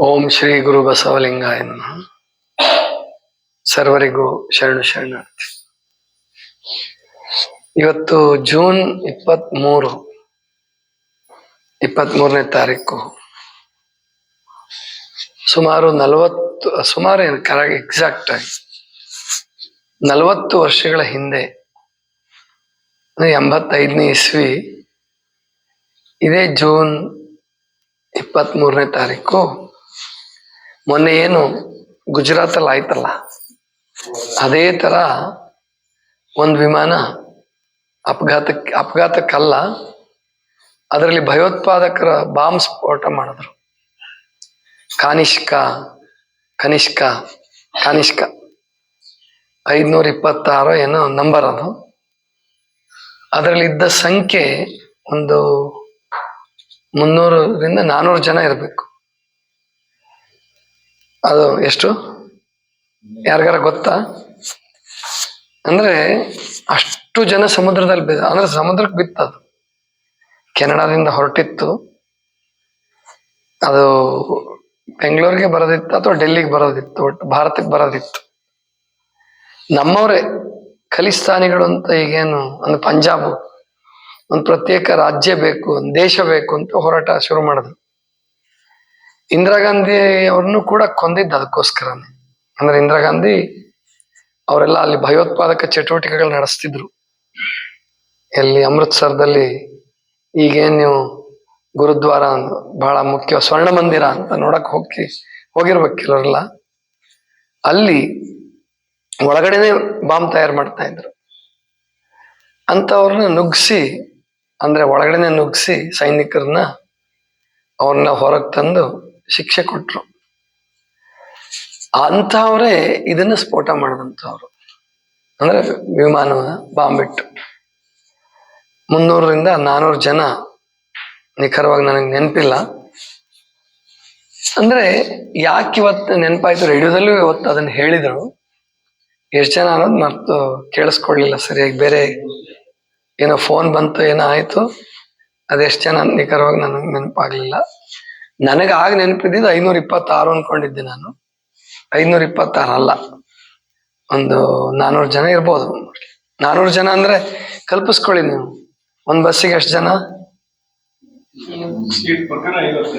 ಓಂ ಶ್ರೀ ಗುರು ಬಸವಲಿಂಗಾಯ ಸರ್ವರಿಗೂ ಶರಣು ಶರಣಾರ್ಥಿ. ಇವತ್ತು ಜೂನ್ ಇಪ್ಪತ್ತ್ ಮೂರು ಮೂರನೇ ತಾರೀಕು. ಸುಮಾರು ನಲವತ್ತು, ಸುಮಾರು ಏನು ಎಕ್ಸಾಕ್ಟ್ ಆಗಿ. ನಲವತ್ತು ವರ್ಷಗಳ ಹಿಂದೆ ಎಂಬತ್ತೈದನೇ ಇಸ್ವಿ, ಇದೇ ಜೂನ್ ಇಪ್ಪತ್ತ್ ಮೂರನೇ ತಾರೀಕು. ಮೊನ್ನೆ ಏನು ಗುಜರಾತಲ್ಲಿ ಆಯ್ತಲ್ಲ? ಅದೇ ತರ ಒಂದು ವಿಮಾನ ಅಪಘಾತಕ್ಕೆ, ಅಪಘಾತಕ್ಕಲ್ಲ, ಅದರಲ್ಲಿ ಭಯೋತ್ಪಾದಕರ ಬಾಂಬ್ ಸ್ಫೋಟ ಮಾಡಿದ್ರು. ಕಾನಿಷ್ಕ, ಕನಿಷ್ಕ, ಕಾನಿಷ್ಕ. ಐದ್ನೂರ ಇಪ್ಪತ್ತಾರು ಏನೋ ನಂಬರ್ ಅದು. ಅದರಲ್ಲಿ ಇದ್ದ ಸಂಖ್ಯೆ ಒಂದು ಮುನ್ನೂರರಿಂದ ನಾನ್ನೂರು ಜನ ಇರಬೇಕು. ಅದು ಎಷ್ಟು? ಯಾರಿಗಾರ ಗೊತ್ತಾ? ಅಂದ್ರೆ ಅಷ್ಟು ಜನ ಸಮುದ್ರದಲ್ಲಿ ಬಿದ್ದ ಅಂದ್ರೆ ಸಮುದ್ರಕ್ಕೆ ಬಿತ್ತದು ಕೆನಡಾದಿಂದ ಹೊರಟಿತ್ತು. ಅದು ಬೆಂಗಳೂರಿಗೆ ಬರೋದಿತ್ತು ಅಥವಾ ಡೆಲ್ಲಿಗೆ ಬರೋದಿತ್ತು, ಒಟ್ಟು ಭಾರತಕ್ಕೆ ಬರೋದಿತ್ತು. ನಮ್ಮವರೇ ಖಲಿಸ್ತಾನಿಗಳು ಅಂತ ಈಗೇನು ಒಂದು ಪಂಜಾಬ್, ಒಂದು ಪ್ರತ್ಯೇಕ ರಾಜ್ಯ ಬೇಕು, ಒಂದು ದೇಶ ಬೇಕು ಅಂತ ಹೋರಾಟ ಶುರು ಮಾಡಿದ್ರು. ಇಂದಿರಾ ಗಾಂಧಿ ಅವ್ರನ್ನು ಕೂಡ ಕೊಂದಿದ್ದ ಅದಕ್ಕೋಸ್ಕರನೇ. ಅಂದ್ರೆ ಇಂದಿರಾ ಗಾಂಧಿ ಅವರೆಲ್ಲ ಅಲ್ಲಿ ಭಯೋತ್ಪಾದಕ ಚಟುವಟಿಕೆಗಳು ನಡೆಸ್ತಿದ್ರು. ಎಲ್ಲಿ ಅಮೃತ್ಸರದಲ್ಲಿ ಈಗೇನ್ ನೀವು ಗುರುದ್ವಾರ ಬಹಳ ಮುಖ್ಯ ಸ್ವರ್ಣ ಮಂದಿರ ಅಂತ ನೋಡಕ್ ಹೋಗಿ ಹೋಗಿರ್ಬೇಕು ಕೆಲವರೆಲ್ಲ. ಅಲ್ಲಿ ಒಳಗಡೆನೆ ಬಾಂಬ್ ತಯಾರು ಮಾಡ್ತಾ ಇದ್ರು. ಅಂತವ್ರನ್ನ ನುಗ್ಸಿ, ಅಂದ್ರೆ ಒಳಗಡೆನೆ ನುಗ್ಸಿ ಸೈನಿಕರನ್ನ ಅವ್ರನ್ನ ಹೊರಗೆ ತಂದು ಶಿಕ್ಷೆ ಕೊಟ್ರು. ಅಂಥವ್ರೇ ಇದನ್ನ ಸ್ಫೋಟ ಮಾಡಿದಂಥವ್ರು. ಅಂದ್ರೆ ವಿಮಾನ ಬಾಂಬ್ ಇಟ್ಟು ಮುನ್ನೂರರಿಂದ ನಾನೂರು ಜನ ನಿಖರವಾಗಿ ನನಗೆ ನೆನಪಿಲ್ಲ. ಅಂದ್ರೆ ಯಾಕೆ ಇವತ್ತು ನೆನಪಾಯ್ತು ರೇಡಿಯೋದಲ್ಲೂ ಇವತ್ತು ಅದನ್ನ ಹೇಳಿದರು. ಎಷ್ಟು ಜನ ಅನ್ನೋದು ಮರ್ತು ಕೇಳಿಸ್ಕೊಡ್ಲಿಲ್ಲ ಸರಿಯಾಗಿ. ಬೇರೆ ಏನೋ ಫೋನ್ ಬಂತು, ಏನೋ ಆಯ್ತು. ಅದೆಷ್ಟು ಜನ ನಿಖರವಾಗಿ ನನಗೆ ನೆನಪಾಗ್ಲಿಲ್ಲ. ನನಗೆ ಆಗ ನೆನಪಿದ್ದಿದ್ದು ಐನೂರ ಇಪ್ಪತ್ತಾರು ಅನ್ಕೊಂಡಿದ್ದೆ ನಾನು. ಐನೂರ ಇಪ್ಪತ್ತಾರು ಅಲ್ಲ. ಒಂದು ನಾನೂರು ಜನ ಇರ್ಬೋದು. ನಾನೂರು ಜನ ಅಂದ್ರೆ ಕಲ್ಪಿಸ್ಕೊಳ್ಳಿ ನೀವು. ಒಂದ್ ಬಸ್ಸಿಗೆ ಎಷ್ಟು ಜನ?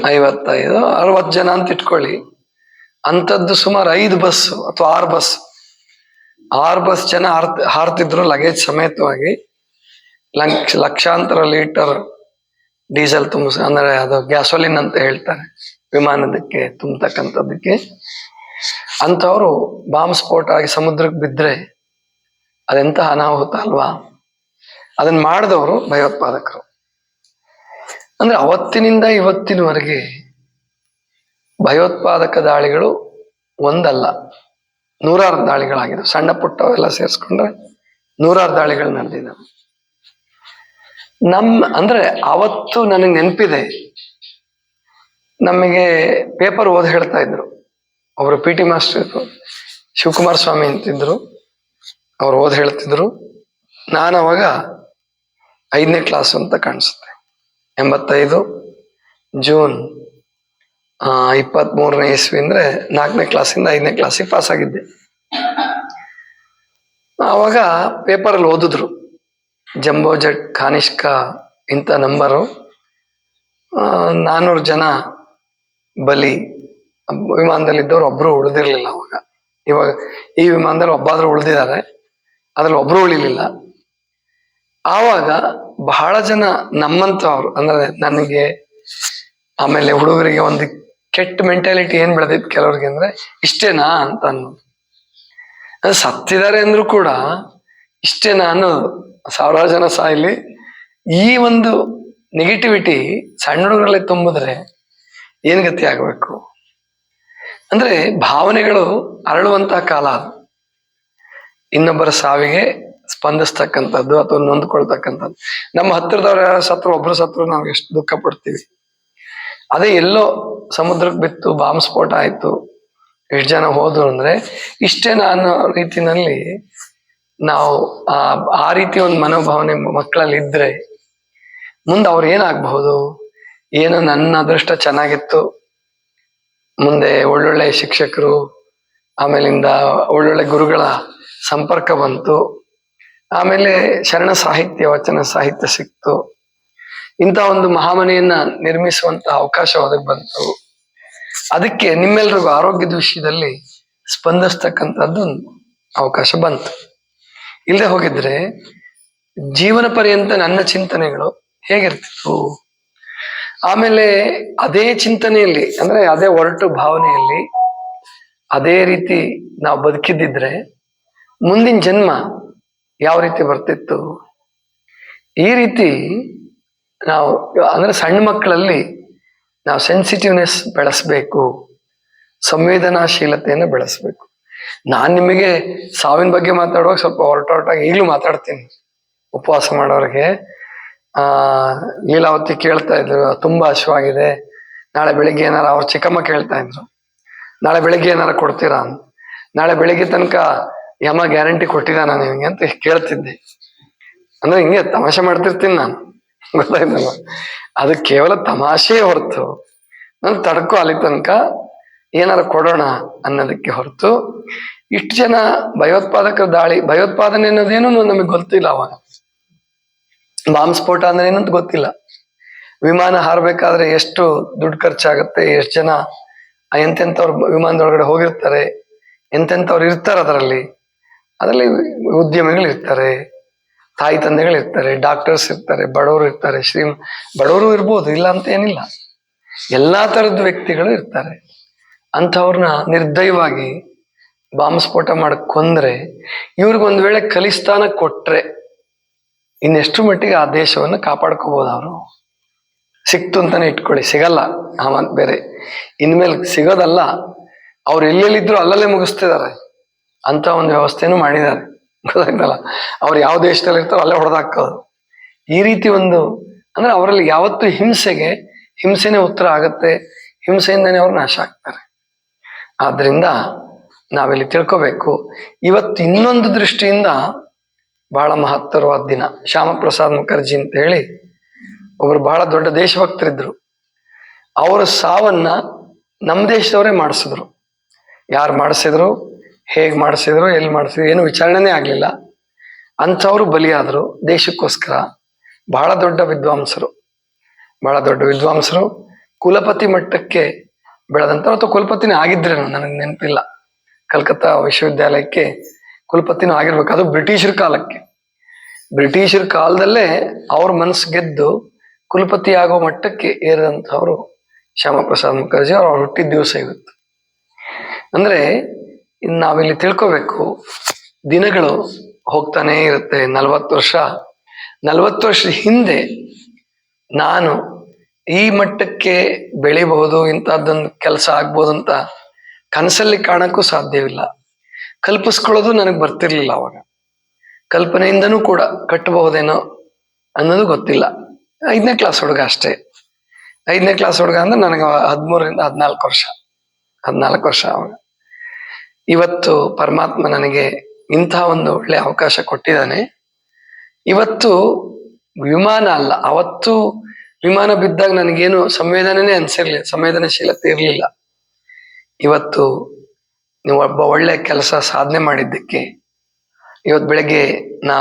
ಐವತ್ತೈದು ಅರವತ್ತು ಜನ ಅಂತ ಇಟ್ಕೊಳ್ಳಿ. ಅಂಥದ್ದು ಸುಮಾರು ಐದು ಬಸ್ ಅಥವಾ ಆರು ಬಸ್. ಆರು ಬಸ್ ಜನ ಹಾರ್ತ್, ಹಾರ್ತಿದ್ರು ಲಗೇಜ್ ಸಮೇತವಾಗಿ. ಲಕ್ಷ ಲಕ್ಷಾಂತರ ಲೀಟರ್ ಡೀಸೆಲ್ ತುಂಬಿಸ, ಅಂದ್ರೆ ಅದು ಗ್ಯಾಸೋಲಿನ್ ಅಂತ ಹೇಳ್ತಾರೆ. ವಿಮಾನದಕ್ಕೆ ತುಂಬತಕ್ಕಂಥದ್ದಕ್ಕೆ. ಅಂಥವ್ರು ಬಾಂಬ್ ಸ್ಫೋಟ ಆಗಿ ಸಮುದ್ರಕ್ಕೆ ಬಿದ್ದರೆ ಅದೆಂತ ಅನಾಹುತ ಅಲ್ವಾ? ಅದನ್ನ ಮಾಡಿದವರು ಭಯೋತ್ಪಾದಕರು. ಅಂದ್ರೆ ಅವತ್ತಿನಿಂದ ಇವತ್ತಿನವರೆಗೆ ಭಯೋತ್ಪಾದಕ ದಾಳಿಗಳು ಒಂದಲ್ಲ, ನೂರಾರು ದಾಳಿಗಳಾಗಿದೆ ಸಣ್ಣ ಪುಟ್ಟವೆಲ್ಲ ಸೇರಿಸ್ಕೊಂಡ್ರೆ ನೂರಾರು ದಾಳಿಗಳು ನಡೆದಿದ್ದಾವೆ. ನಮ್ಮ ಅಂದ್ರೆ ಅವತ್ತು ನನಗೆ ನೆನಪಿದೆ. ನಮಗೆ ಪೇಪರ್ ಓದಿ ಹೇಳ್ತಾ ಇದ್ರು. ಅವರು ಪಿ ಟಿ ಮಾಸ್ಟರ್ ಇದ್ರು. ಶಿವಕುಮಾರ ಸ್ವಾಮಿ ಅಂತಿದ್ರು. ಅವ್ರು ಓದ್ ಹೇಳ್ತಿದ್ರು. ನಾನು ಅವಾಗ ಐದನೇ ಕ್ಲಾಸ್ ಅಂತ ಕಾಣಿಸುತ್ತೆ. ಎಂಬತ್ತೈದು ಜೂನ್ ಇಪ್ಪತ್ತ್ ಮೂರನೇ ಇಸ್ವಿ ಅಂದ್ರೆ ನಾಲ್ಕನೇ ಕ್ಲಾಸಿಂದ ಐದನೇ ಕ್ಲಾಸಿಗೆ ಪಾಸ್ ಆಗಿದ್ದೆ. ಆವಾಗ ಪೇಪರಲ್ಲಿ ಓದಿದ್ರು. ಜಂಬೋ ಜಟ್ ಕಾನಿಷ್ಕ ಇಂಥ ನಂಬರು ನಾನ್ನೂರು ಜನ ಬಲಿ ವಿಮಾನದಲ್ಲಿದ್ದವ್ರು ಒಬ್ರು ಉಳಿದಿರ್ಲಿಲ್ಲ ಅವಾಗ. ಇವಾಗ ಈ ವಿಮಾನದಲ್ಲಿ ಒಬ್ಬಾದ್ರೂ ಉಳಿದಿದ್ದಾರೆ. ಅದ್ರಲ್ಲಿ ಒಬ್ರು ಉಳಿಲಿಲ್ಲ. ಆವಾಗ ಬಹಳ ಜನ ನಮ್ಮಂತವ್ರು, ಅಂದ್ರೆ ನನಗೆ ಆಮೇಲೆ ಹುಡುಗರಿಗೆ ಒಂದು ಕೆಟ್ಟ ಮೆಂಟಾಲಿಟಿ ಏನ್ ಬೆಳೆದಿತ್ತು ಕೆಲವ್ರಿಗೆ ಅಂದ್ರೆ, ಇಷ್ಟೇನಾ ಅಂತ ಅನ್ನೋದು. ಸತ್ತಿದ್ದಾರೆ ಅಂದ್ರೂ ಕೂಡ ಇಷ್ಟೇನಾ ನಾನು ಸಾವಿರಾರು ಜನ ಸಾಯಲಿ ಈ ಒಂದು ನೆಗೆಟಿವಿಟಿ ಸಣ್ಣ ಹುಡುಗರಲ್ಲಿ ತುಂಬಿದ್ರೆ ಏನ್ ಗತಿ ಆಗಬೇಕು? ಅಂದ್ರೆ ಭಾವನೆಗಳು ಅರಳುವಂತಹ ಕಾಲ. ಅದು ಇನ್ನೊಬ್ಬರ ಸಾವಿಗೆ ಸ್ಪಂದಿಸ್ತಕ್ಕಂಥದ್ದು ಅಥವಾ ನೊಂದ್ಕೊಳ್ತಕ್ಕಂಥದ್ದು. ನಮ್ಮ ಹತ್ತಿರದವ್ರ ಸತ್ರು ಒಬ್ರು ಸತ್ರು ನಾವು ಎಷ್ಟು ದುಃಖ ಪಡ್ತೀವಿ. ಅದೇ ಎಲ್ಲೋ ಸಮುದ್ರಕ್ಕೆ ಬಿತ್ತು, ಬಾಂಬ್ ಸ್ಫೋಟ ಆಯ್ತು, ಎಷ್ಟು ಜನ ಹೋದ್ರು ಅಂದ್ರೆ ಇಷ್ಟೇ ನಾನು ರೀತಿನಲ್ಲಿ ನಾವು, ಆ ಆ ರೀತಿ ಒಂದು ಮನೋಭಾವನೆ ಮಕ್ಕಳಲ್ಲಿ ಇದ್ರೆ ಮುಂದೆ ಅವ್ರು ಏನಾಗಬಹುದು? ಏನೋ ನನ್ನ ಅದೃಷ್ಟ ಚೆನ್ನಾಗಿತ್ತು. ಮುಂದೆ ಒಳ್ಳೊಳ್ಳೆ ಶಿಕ್ಷಕರು, ಆಮೇಲಿಂದ ಒಳ್ಳೊಳ್ಳೆ ಗುರುಗಳ ಸಂಪರ್ಕ ಬಂತು. ಆಮೇಲೆ ಶರಣ ಸಾಹಿತ್ಯ, ವಚನ ಸಾಹಿತ್ಯ ಸಿಕ್ತು. ಇಂಥ ಒಂದು ಮಹಾಮನೆಯನ್ನ ನಿರ್ಮಿಸುವಂತ ಅವಕಾಶ ಒದಗಿ ಬಂತು. ಅದಕ್ಕೆ ನಿಮ್ಮೆಲ್ರಿಗೂ ಆರೋಗ್ಯದ ವಿಷಯದಲ್ಲಿ ಸ್ಪಂದಿಸ್ತಕ್ಕಂಥದ್ದು ಅವಕಾಶ ಬಂತು. ಇಲ್ಲದೆ ಹೋಗಿದ್ರೆ ಜೀವನ ಪರ್ಯಂತ ನನ್ನ ಚಿಂತನೆಗಳು ಹೇಗಿರ್ತಿತ್ತು? ಆಮೇಲೆ ಅದೇ ಚಿಂತನೆಯಲ್ಲಿ, ಅಂದ್ರೆ ಅದೇ ಒರಟು ಭಾವನೆಯಲ್ಲಿ ಅದೇ ರೀತಿ ನಾವು ಬದುಕಿದ್ದಿದ್ರೆ ಮುಂದಿನ ಜನ್ಮ ಯಾವ ರೀತಿ ಬರ್ತಿತ್ತು? ಈ ರೀತಿ ನಾವು, ಅಂದ್ರೆ ಸಣ್ಣ ಮಕ್ಕಳಲ್ಲಿ ನಾವು ಸೆನ್ಸಿಟಿವ್ನೆಸ್ ಬೆಳೆಸ್ಬೇಕು, ಸಂವೇದನಾಶೀಲತೆಯನ್ನು ಬೆಳೆಸ್ಬೇಕು. ನಾನ್ ನಿಮಗೆ ಸಾವಿನ ಬಗ್ಗೆ ಮಾತಾಡುವಾಗ ಸ್ವಲ್ಪ ಹೊರಟೊರಟಾಗಿ ಈಗಲೂ ಮಾತಾಡ್ತೀನಿ. ಉಪವಾಸ ಮಾಡೋರಿಗೆ. ಆ, ಲೀಲಾವತಿ ಕೇಳ್ತಾ ಇದ್ರು, ತುಂಬಾ ಹಸಿವಾಗಿದೆ. ನಾಳೆ ಬೆಳಿಗ್ಗೆ ಏನಾರ ಅವ್ರ ಚಿಕ್ಕಮ್ಮ ಕೇಳ್ತಾ ಇದ್ರು. ನಾಳೆ ಬೆಳಿಗ್ಗೆ ಏನಾರ ಕೊಡ್ತೀರಾ ಅಂತ. ನಾಳೆ ಬೆಳಿಗ್ಗೆ ತನಕ ಯಮ ಗ್ಯಾರಂಟಿ ಕೊಟ್ಟಿದ್ದಾನ ನಿಮಗೆ ಅಂತ ಕೇಳ್ತಿದ್ದೆ. ಅಂದ್ರೆ ಹಿಂಗೆ ತಮಾಷೆ ಮಾಡ್ತಿರ್ತೀನಿ ನಾನು. ಗೊತ್ತಾಯ್ತಲ್ಲ ಅದು ಕೇವಲ ತಮಾಷೆ ಹೊರತು. ನಾನು ತಡ್ಕೋ ಅಲ್ಲಿ ತನಕ ಏನಾರ ಕೊಡೋಣ ಅನ್ನೋದಕ್ಕೆ ಹೊರತು ಇಷ್ಟು ಜನ ಭಯೋತ್ಪಾದಕರ ದಾಳಿ, ಭಯೋತ್ಪಾದನೆ ಅನ್ನೋದೇನು ನಮಗೆ ಗೊತ್ತಿಲ್ಲ ಅವಾಗ. ಬಾಂಬ್ ಸ್ಫೋಟ ಅಂದ್ರೆ ಏನಂತ ಗೊತ್ತಿಲ್ಲ. ವಿಮಾನ ಹಾರಬೇಕಾದ್ರೆ ಎಷ್ಟು ದುಡ್ಡು ಖರ್ಚಾಗುತ್ತೆ, ಎಷ್ಟು ಜನ ಎಂತೆಂಥವ್ರು ವಿಮಾನದೊಳಗಡೆ ಹೋಗಿರ್ತಾರೆ, ಎಂತೆಂಥವ್ರು ಇರ್ತಾರೆ ಅದರಲ್ಲಿ. ಅದರಲ್ಲಿ ಉದ್ಯಮಿಗಳು ಇರ್ತಾರೆ ತಾಯಿ ತಂದೆಗಳು ಇರ್ತಾರೆ ಡಾಕ್ಟರ್ಸ್ ಇರ್ತಾರೆ, ಬಡವರು ಇರ್ತಾರೆ, ಶ್ರೀ ಬಡವರು ಇರ್ಬೋದು ಇಲ್ಲ ಅಂತ ಏನಿಲ್ಲ. ಎಲ್ಲಾ ತರದ ವ್ಯಕ್ತಿಗಳು ಇರ್ತಾರೆ. ಅಂಥವ್ರನ್ನ ನಿರ್ದಯವಾಗಿ ಬಾಂಬ್ ಸ್ಫೋಟ ಮಾಡಕ್ ಕೊಂದ್ರೆ ಇವ್ರಿಗೊಂದು ವೇಳೆ ಕಲಿಸ್ತಾನ ಕೊಟ್ರೆ ಇನ್ನೆಷ್ಟು ಮಟ್ಟಿಗೆ ಆ ದೇಶವನ್ನು ಕಾಪಾಡ್ಕೋಬಹುದು ಅವರು? ಸಿಕ್ತು ಅಂತಾನೆ ಇಟ್ಕೊಳ್ಳಿ, ಸಿಗಲ್ಲ ಆ ಬೇರೆ. ಇನ್ಮೇಲೆ ಸಿಗೋದಲ್ಲ, ಅವ್ರು ಎಲ್ಲೆಲ್ಲಿದ್ರು ಅಲ್ಲಲ್ಲೇ ಮುಗಿಸ್ತಿದ್ದಾರೆ ಅಂತ ಒಂದು ವ್ಯವಸ್ಥೆನೂ ಮಾಡಿದ್ದಾರೆ ಗೊತ್ತಾಗ್ತಲ್ಲ ಅವ್ರು ಯಾವ ದೇಶದಲ್ಲಿ ಇರ್ತಾರೋ ಅಲ್ಲೇ ಹೊಡೆದಾಕೋದು ಈ ರೀತಿ ಒಂದು, ಅಂದ್ರೆ ಅವರಲ್ಲಿ ಯಾವತ್ತು ಹಿಂಸೆಗೆ, ಹಿಂಸೆನೇ ಉತ್ತರ ಆಗುತ್ತೆ, ಹಿಂಸೆಯಿಂದನೇ ಅವ್ರು ನಾಶ ಆಗ್ತಾರೆ. ಆದ್ರಿಂದ ನಾವಿಲ್ಲಿ ತಿಳ್ಕೋಬೇಕು. ಇವತ್ತು ಇನ್ನೊಂದು ದೃಷ್ಟಿಯಿಂದ ಬಹಳ ಮಹತ್ತರವಾದ ದಿನ. ಶ್ಯಾಮಪ್ರಸಾದ್ ಮುಖರ್ಜಿ ಅಂತ ಹೇಳಿ ಒಬ್ರು ಬಹಳ ದೊಡ್ಡ ದೇಶಭಕ್ತರಿದ್ರು. ಅವರ ಸಾವನ್ನ ನಮ್ಮ ದೇಶದವರೇ ಮಾಡಿಸಿದ್ರು. ಯಾರು ಮಾಡಿಸಿದ್ರು, ಹೇಗೆ ಮಾಡಿಸಿದ್ರು, ಎಲ್ಲಿ ಮಾಡಿಸಿದ್ರು, ಏನು ವಿಚಾರಣೆನೇ ಆಗಲಿಲ್ಲ. ಅಂಥವ್ರು ಬಲಿಯಾದರು. ದೇಶಕ್ಕೋಸ್ಕರ ಬಹಳ ದೊಡ್ಡ ವಿದ್ವಾಂಸರು, ಬಹಳ ದೊಡ್ಡ ವಿದ್ವಾಂಸರು. ಕುಲಪತಿ ಮಟ್ಟಕ್ಕೆ ಬೆಳೆದಂತ ಅಥವಾ ಕುಲಪತಿನೇ ಆಗಿದ್ರೇನು? ನನಗೆ ನೆನಪಿಲ್ಲ. ಕಲ್ಕತ್ತಾ ವಿಶ್ವವಿದ್ಯಾಲಯಕ್ಕೆ ಕುಲಪತಿನೂ ಆಗಿರ್ಬೇಕು. ಅದು ಬ್ರಿಟಿಷರ ಕಾಲಕ್ಕೆ. ಬ್ರಿಟಿಷರ ಕಾಲದಲ್ಲೇ ಅವ್ರ ಮನಸ್ಸು ಗೆದ್ದು ಕುಲಪತಿ ಆಗೋ ಮಟ್ಟಕ್ಕೆ ಏರಿದಂಥವ್ರು ಶ್ಯಾಮಪ್ರಸಾದ್ ಮುಖರ್ಜಿ ಅವ್ರು ಅವ್ರು ಹುಟ್ಟಿದ ದಿವಸ ಇವತ್ತು ಅಂದ್ರೆ ಇನ್ನು ನಾವಿಲ್ಲಿ ತಿಳ್ಕೋಬೇಕು, ದಿನಗಳು ಹೋಗ್ತಾನೇ ಇರುತ್ತೆ. ನಲ್ವತ್ತು ವರ್ಷ ನಲ್ವತ್ತು ವರ್ಷ ಹಿಂದೆ ನಾನು ಈ ಮಟ್ಟಕ್ಕೆ ಬೆಳಿಬಹುದು, ಇಂಥದ್ದೊಂದು ಕೆಲಸ ಆಗ್ಬೋದು ಅಂತ ಕನಸಲ್ಲಿ ಕಾಣಕ್ಕೂ ಸಾಧ್ಯವಿಲ್ಲ. ಕಲ್ಪಿಸ್ಕೊಳ್ಳೋದು ನನಗೆ ಬರ್ತಿರ್ಲಿಲ್ಲ ಅವಾಗ. ಕಲ್ಪನೆಯಿಂದನೂ ಕೂಡ ಕಟ್ಟಬಹುದೇನೋ ಅನ್ನೋದು ಗೊತ್ತಿಲ್ಲ. ಐದನೇ ಕ್ಲಾಸ್ ಹುಡುಗ ಅಷ್ಟೇ. ಐದನೇ ಕ್ಲಾಸ್ ಹುಡುಗ ಅಂದ್ರೆ ನನಗೆ ಹದಿಮೂರರಿಂದ ಹದಿನಾಲ್ಕು ವರ್ಷ. ಹದಿನಾಲ್ಕು ವರ್ಷ ಅವಾಗ. ಇವತ್ತು ಪರಮಾತ್ಮ ನನಗೆ ಇಂಥ ಒಂದು ಒಳ್ಳೆ ಅವಕಾಶ ಕೊಟ್ಟಿದ್ದಾನೆ. ಇವತ್ತು ವಿಮಾನ ಅಲ್ಲ, ಅವತ್ತು ವಿಮಾನ ಬಿದ್ದಾಗ ನನಗೇನು ಸಂವೇದನೆನೇ ಅನ್ಸಿರ್ಲಿಲ್ಲ ಸಂವೇದನಶೀಲತೆ ಇರಲಿಲ್ಲ. ಇವತ್ತು ನೀವು ಒಬ್ಬ ಒಳ್ಳೆ ಕೆಲಸ ಸಾಧನೆ ಮಾಡಿದ್ದಕ್ಕೆ ಇವತ್ತು ಬೆಳಗ್ಗೆ ನಾ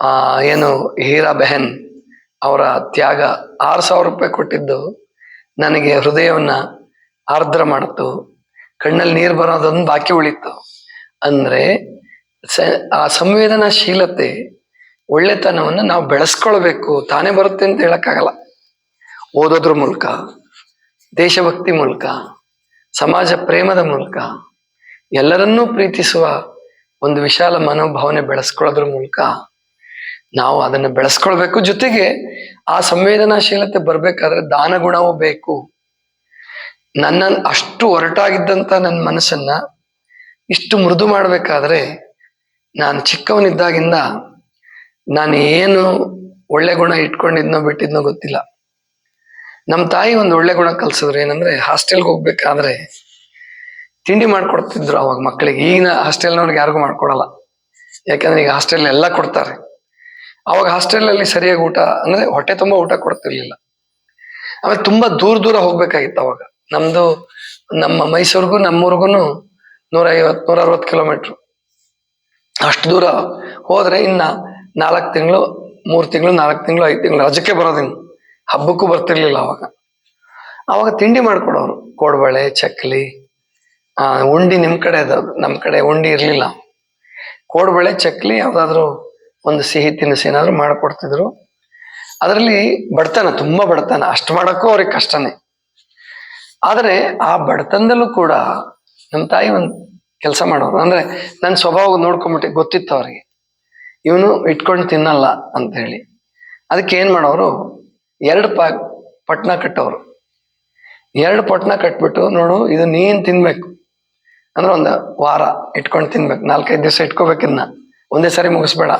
ಆ, ಏನು ಹೀರಾ ಬೆಹನ್ ಅವರ ತ್ಯಾಗ ಆರು ಸಾವಿರ ರೂಪಾಯಿ ಕೊಟ್ಟಿದ್ದು ನನಗೆ ಹೃದಯವನ್ನ ಆರ್ದ್ರ ಮಾಡಿತು ಕಣ್ಣಲ್ಲಿ ನೀರು ಬರೋದೊಂದು ಬಾಕಿ ಉಳಿತು. ಅಂದ್ರೆ ಆ ಸಂವೇದನಾಶೀಲತೆ ಒಳ್ಳೆತನವನ್ನು ನಾವು ಬೆಳೆಸ್ಕೊಳ್ಬೇಕು ತಾನೇ ಬರುತ್ತೆ ಅಂತ ಹೇಳಕ್ಕಾಗಲ್ಲ. ಓದೋದ್ರ ಮೂಲಕ, ದೇಶಭಕ್ತಿ ಮೂಲಕ, ಸಮಾಜ ಪ್ರೇಮದ ಮೂಲಕ, ಎಲ್ಲರನ್ನೂ ಪ್ರೀತಿಸುವ ಒಂದು ವಿಶಾಲ ಮನೋಭಾವನೆ ಬೆಳೆಸ್ಕೊಳ್ಳೋದ್ರ ಮೂಲಕ ನಾವು ಅದನ್ನು ಬೆಳೆಸ್ಕೊಳ್ಬೇಕು. ಜೊತೆಗೆ ಆ ಸಂವೇದನಾಶೀಲತೆ ಬರಬೇಕಾದ್ರೆ ದಾನ ಗುಣವೂ ಬೇಕು. ನನ್ನ ಅಷ್ಟು ಒರಟಾಗಿದ್ದಂತ ನನ್ನ ಮನಸ್ಸನ್ನ ಇಷ್ಟು ಮೃದು ಮಾಡಬೇಕಾದ್ರೆ ನಾನು ಚಿಕ್ಕವನಿದ್ದಾಗಿಂದ ನಾನು ಏನು ಒಳ್ಳೆ ಗುಣ ಇಟ್ಕೊಂಡಿದ್ನೋ ಬಿಟ್ಟಿದ್ನೋ ಗೊತ್ತಿಲ್ಲ. ನಮ್ಮ ತಾಯಿ ಒಂದು ಒಳ್ಳೆ ಗುಣ ಕಲ್ಸಿದ್ರು ಏನಂದ್ರೆ ಹಾಸ್ಟೆಲ್ಗೆ ಹೋಗ್ಬೇಕಾದ್ರೆ ತಿಂಡಿ ಮಾಡ್ಕೊಡ್ತಿದ್ರು ಅವಾಗ ಮಕ್ಕಳಿಗೆ ಈಗಿನ ಹಾಸ್ಟೆಲ್ನವ್ರಿಗೆ ಯಾರಿಗೂ ಮಾಡ್ಕೊಡಲ್ಲ. ಯಾಕಂದ್ರೆ ಈಗ ಹಾಸ್ಟೆಲ್ ಎಲ್ಲ ಕೊಡ್ತಾರೆ. ಅವಾಗ ಹಾಸ್ಟೆಲ್ ಅಲ್ಲಿ ಸರಿಯಾಗಿ ಊಟ, ಅಂದ್ರೆ ಹೊಟ್ಟೆ ತುಂಬಾ ಊಟ ಕೊಡ್ತಿರ್ಲಿಲ್ಲ. ಆಮೇಲೆ ತುಂಬಾ ದೂರ ದೂರ ಹೋಗ್ಬೇಕಾಗಿತ್ತು ಅವಾಗ. ನಮ್ದು ನಮ್ಮ ಮೈಸೂರಿಗೂ ನಮ್ಮೂರಿಗೂ ನೂರ ಐವತ್ ನೂರ ಅರವತ್ತು ಕಿಲೋಮೀಟ್ರು. ಅಷ್ಟು ದೂರ ಹೋದ್ರೆ ಇನ್ನ ನಾಲ್ಕು ತಿಂಗಳು, ಮೂರು ತಿಂಗಳು, ನಾಲ್ಕು ತಿಂಗಳು, ಐದು ತಿಂಗಳು ರಜಕ್ಕೆ ಬರೋದಿನ್ನು. ಹಬ್ಬಕ್ಕೂ ಬರ್ತಿರ್ಲಿಲ್ಲ ಅವಾಗ. ಅವಾಗ ತಿಂಡಿ ಮಾಡ್ಕೊಡೋರು. ಕೋಡ್ಬಳೆ, ಚಕ್ಲಿ ಉಂಡಿ ನಿಮ್ಮ ಕಡೆ ನಮ್ಮ ನಮ್ ಕಡೆ ಉಂಡಿ ಇರ್ಲಿಲ್ಲ. ಕೋಡ್ಬಳೆ, ಚಕ್ಲಿ ಯಾವುದಾದ್ರೂ ಒಂದು ಸಿಹಿ ತಿನಿಸು ಏನಾದರೂ ಮಾಡ್ಕೊಡ್ತಿದ್ರು. ಅದರಲ್ಲಿ ಬಡತನ, ತುಂಬಾ ಬಡತನ. ಅಷ್ಟು ಮಾಡೋಕ್ಕೂ ಅವ್ರಿಗೆ ಕಷ್ಟನೇ. ಆದ್ರೆ ಆ ಬಡತನದಲ್ಲೂ ಕೂಡ ನಮ್ಮ ತಾಯಿ ಒಂದು ಕೆಲಸ ಮಾಡೋರು. ಅಂದ್ರೆ ನನ್ನ ಸ್ವಭಾವ ನೋಡ್ಕೊಂಬಿಟ್ಟು ಗೊತ್ತಿತ್ತು ಅವ್ರಿಗೆ. ಇವನು ಇಟ್ಕೊಂಡು ತಿನ್ನಲ್ಲ ಅಂತ ಹೇಳಿ. ಅದಕ್ಕೆ ಏನು ಮಾಡೋರು ಎರಡು ಪಾ, ಪಟ್ನ ಕಟ್ಟೋರು. ಎರಡು ಪಟ್ನ ಕಟ್ಬಿಟ್ಟು ನೋಡು, ಇದು ನೀನ್ ತಿನ್ಬೇಕು. ಅಂದ್ರೆ ಒಂದು ವಾರ ಇಟ್ಕೊಂಡು ತಿನ್ಬೇಕು. ನಾಲ್ಕೈದು ದಿವಸ ಇಟ್ಕೋಬೇಕಿನ್ನ ಒಂದೇ ಸಾರಿ ಮುಗಿಸ್ಬೇಡ.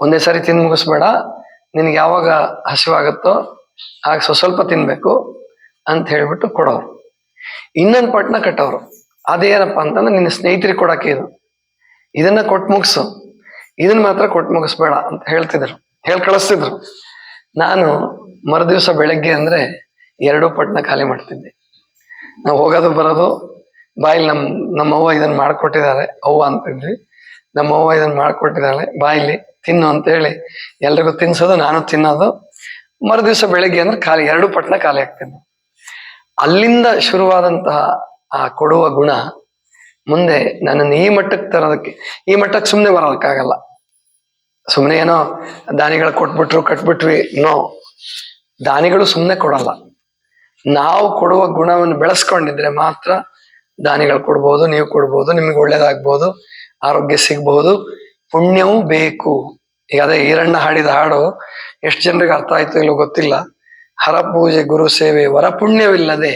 ಒಂದೇ ಸಾರಿ ತಿಂದು ಮುಗಿಸ್ಬೇಡ. ನಿನ್ಗೆ ಯಾವಾಗ ಹಸಿವಾಗುತ್ತೋ ಆಗ ಸ್ವಸ್ವಲ್ಪ ತಿನ್ಬೇಕು ಅಂತ ಹೇಳ್ಬಿಟ್ಟು ಕೊಡೋರು. ಇನ್ನೊಂದು ಪಟ್ನ ಕಟ್ಟೋರು. ಅದೇನಪ್ಪ ಅಂತಂದ್ರೆ ನಿನ್ನ ಸ್ನೇಹಿತರಿಗೆ ಕೊಡಕ್ಕೆ ಇದು. ಇದನ್ನ ಕೊಟ್ಟು ಮುಗಿಸು. ಇದನ್ನ ಮಾತ್ರ ಕೊಟ್ಟು ಮುಗಿಸ್ಬೇಡ ಅಂತ ಹೇಳ್ತಿದ್ರು. ಹೇಳ್ ಕಳಿಸ್ತಿದ್ರು. ನಾನು ಮರುದಿವಸ ಬೆಳಗ್ಗೆ ಅಂದ್ರೆ ಎರಡು ಪಟ್ನ ಖಾಲಿ ಮಾಡ್ತಿದ್ದೆ. ನಾವು ಹೋಗೋದು ಬರೋದು ಬಾಯಿಲಿ ನಮ್ ನಮ್ಮ ಅವ್ವ ಇದನ್ನ ಮಾಡಿಕೊಟ್ಟಿದ್ದಾರೆ ಅವ್ವ ಅಂತಿದ್ವಿ. ನಮ್ಮವ್ವ ಇದನ್ನ ಮಾಡ್ಕೊಟ್ಟಿದ್ದಾಳೆ ಬಾಯಿಲಿ ತಿನ್ನು ಅಂತ ಹೇಳಿ ಎಲ್ರಿಗೂ ತಿನ್ಸೋದು, ನಾನು ತಿನ್ನೋದು. ಮರುದಿವಸ ಬೆಳಗ್ಗೆ ಅಂದ್ರೆ ಖಾಲಿ, ಎರಡು ಪಟ್ನ ಖಾಲಿ ಆಗ್ತಿದ್ದೆ. ಅಲ್ಲಿಂದ ಶುರುವಾದಂತಹ ಆ ಕೊಡುವ ಗುಣ ಮುಂದೆ ನನ್ನನ್ನು ಈ ಮಟ್ಟಕ್ಕೆ ತರೋದಕ್ಕೆ, ಈ ಮಟ್ಟಕ್ಕೆ ಸುಮ್ಮನೆ ಬರೋದಕ್ಕಾಗಲ್ಲ. ಸುಮ್ಮನೆ ಏನೋ ದಾನಿಗಳು ಕೊಟ್ಬಿಟ್ರು ಕಟ್ಬಿಟ್ವಿ ನೋ. ದಾನಿಗಳು ಸುಮ್ಮನೆ ಕೊಡಲ್ಲ. ನಾವು ಕೊಡುವ ಗುಣವನ್ನು ಬೆಳೆಸ್ಕೊಂಡಿದ್ರೆ ಮಾತ್ರ ದಾನಿಗಳು ಕೊಡ್ಬೋದು, ನೀವು ಕೊಡ್ಬೋದು, ನಿಮಗೆ ಒಳ್ಳೇದಾಗ್ಬೋದು, ಆರೋಗ್ಯ ಸಿಗ್ಬಹುದು ಪುಣ್ಯವೂ ಬೇಕು. ಈಗ ಅದೇ ಈರಣ್ಣ ಹಾಡಿದ ಹಾಡು, ಎಷ್ಟು ಜನರಿಗೆ ಅರ್ಥ ಆಯ್ತು ಇಲ್ಲೋ ಗೊತ್ತಿಲ್ಲ. ಹರ ಪೂಜೆ, ಗುರು ಸೇವೆ, ವರ ಪುಣ್ಯವಿಲ್ಲದೆ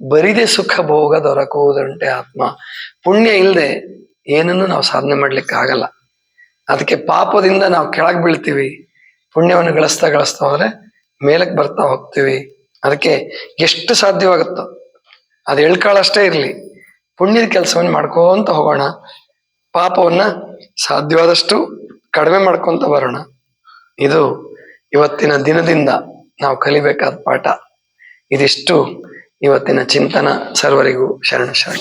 ಬರಿದೆ ಸುಖ, ಭೋಗ ದೊರಕುವುದಂಟೆ ಆತ್ಮ. ಪುಣ್ಯ ಇಲ್ಲದೆ ಏನನ್ನು ನಾವು ಸಾಧನೆ ಮಾಡ್ಲಿಕ್ಕೆ ಆಗಲ್ಲ ಅದಕ್ಕೆ ಪಾಪದಿಂದ ನಾವು ಕೆಳಗೆ ಬೀಳ್ತೀವಿ. ಪುಣ್ಯವನ್ನು ಗಳಿಸ್ತಾ ಗಳಿಸ್ತಾ ಹೋದ್ರೆ ಮೇಲಕ್ಕೆ ಬರ್ತಾ ಹೋಗ್ತೀವಿ. ಅದಕ್ಕೆ ಎಷ್ಟು ಸಾಧ್ಯವಾಗುತ್ತೋ ಅದು ಎಳ್ಕಾಳಷ್ಟೇ ಇರಲಿ. ಪುಣ್ಯದ ಕೆಲಸವನ್ನು ಮಾಡ್ಕೊಂತ ಹೋಗೋಣ. ಪಾಪವನ್ನ ಸಾಧ್ಯವಾದಷ್ಟು ಕಡಿಮೆ ಮಾಡ್ಕೊತ ಬರೋಣ. ಇದು ಇವತ್ತಿನ ದಿನದಿಂದ ನಾವು ಕಲಿಬೇಕಾದ ಪಾಠ. ಇದಿಷ್ಟು ಇವತ್ತಿನ ಚಿಂತನ ಸರ್ವರಿಗೂ ಶರಣ ಶರಣ.